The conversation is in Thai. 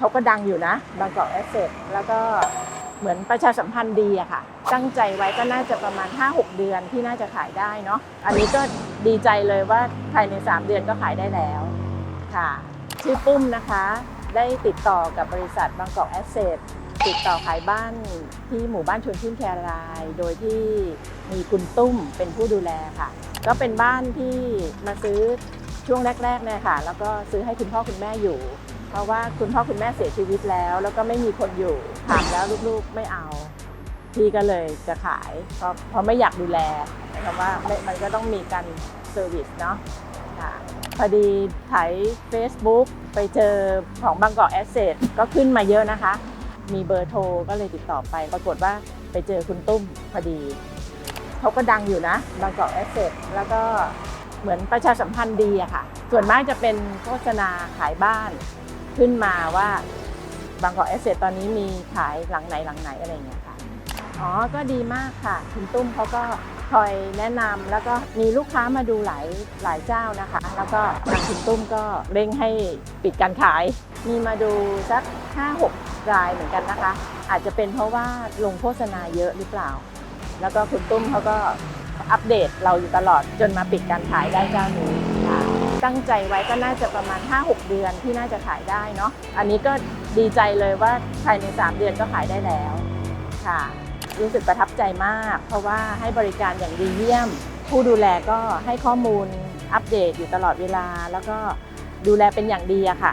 เขาก็ดังอยู่นะบางกอกแอสเซทแล้วก็เหมือนประชาสัมพันธ์ดีอะค่ะ ตั้งใจไว้ก็น่าจะประมาณ 5-6 เดือนที่น่าจะขายได้เนาะอันนี้ก็ดีใจเลยว่าภายใน 3 เดือนก็ขายได้แล้วค่ะ ชื่อปุ้มนะคะ ได้ติดต่อกับบริษัทบางกอกแอสเซทติดต่อขายบ้านที่หมู่บ้านชวนชื่นแคราย โดยที่มีคุณตุ้มเป็นผู้ดูแลค่ะ ก็เป็นบ้านที่มาซื้อช่วงแรกๆเนี่ยค่ะ แล้วก็ซื้อให้คุณพ่อคุณแม่อยู่ เพราะว่าคุณพ่อคุณแม่เสียชีวิตแล้ว แล้วก็ไม่มีคนอยู่ถามแล้วลูกๆไม่เอา พี่ก็เลยจะขาย เพราะเพราะไม่อยากดูแลเพราะว่าม่มันก็ต้องมีการเซอร์วิสเนาะค่ะพอดีถ่าย Facebook ไปเจอของบางกอกแอสเซทก็ขึ้นมาเยอะนะคะ มีเบอร์โทรก็เลยติดต่อไป ปรากฏว่าไปเจอคุณตุ้มพอดี เขาก็ดังอยู่นะบางกอกแอสเซทแล้วก็เหมือนประชาสัมพันธ์ดีอะค่ะ ส่วนมากจะเป็นโฆษณาขายบ้าน ขึ้นมาว่าบางกอกแอสเซทตอนนี้มีขายหลังไหนหลังไหนอะไรอย่างเงี้ยค่ะ อ๋อ ก็ดีมากค่ะ คุณตุ้มเขาก็คอยแนะนำแล้วก็มีลูกค้ามาดูหลายหลายเจ้านะคะ แล้วก็ทางคุณตุ้มก็เร่งให้ปิดการขาย มีมาดูสัก 5-6 รายเหมือนกันนะคะ อาจจะเป็นเพราะว่าลงโฆษณาเยอะหรือเปล่า แล้วก็คุณตุ้มเขาก็อัปเดตเราอยู่ตลอดจนมาปิดการขายได้เจ้านี้ค่ะ ตั้งใจไว้ก็น่าจะประมาณ 5-6 เดือนที่น่าจะขายได้เนาะอันนี้ก็ดีใจเลยว่าภายใน 3 เดือนก็ขายได้แล้วค่ะ รู้สึกประทับใจมาก เพราะว่าให้บริการอย่างดีเยี่ยม ผู้ดูแลก็ให้ข้อมูลอัปเดตอยู่ตลอดเวลา แล้วก็ดูแลเป็นอย่างดีอะค่ะ